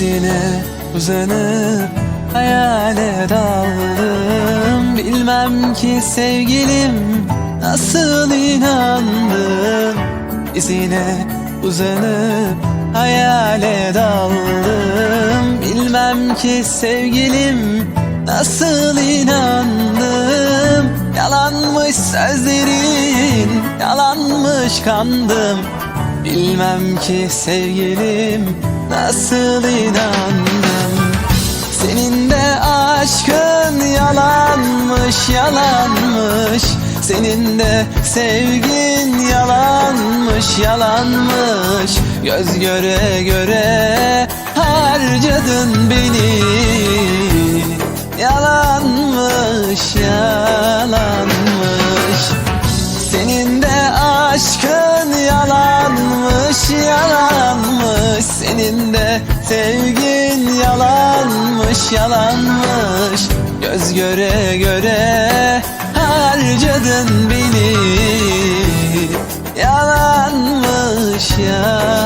İzine uzanıp hayale daldım. Bilmem ki sevgilim nasıl inandım. İzine uzanıp hayale daldım. Bilmem ki sevgilim nasıl inandım. Yalanmış sözlerin, yalanmış kandım. Bilmem ki sevgilim nasıl inandım? Senin de aşkın yalanmış yalanmış. Senin de sevgin yalanmış yalanmış. Göz göre göre harcadın beni. Yalanmış yalanmış. Senin de aşkın yalanmış yalanmış Senin de sevgin yalanmış yalanmış. Göz göre göre harcadın beni. Yalanmış yalanmış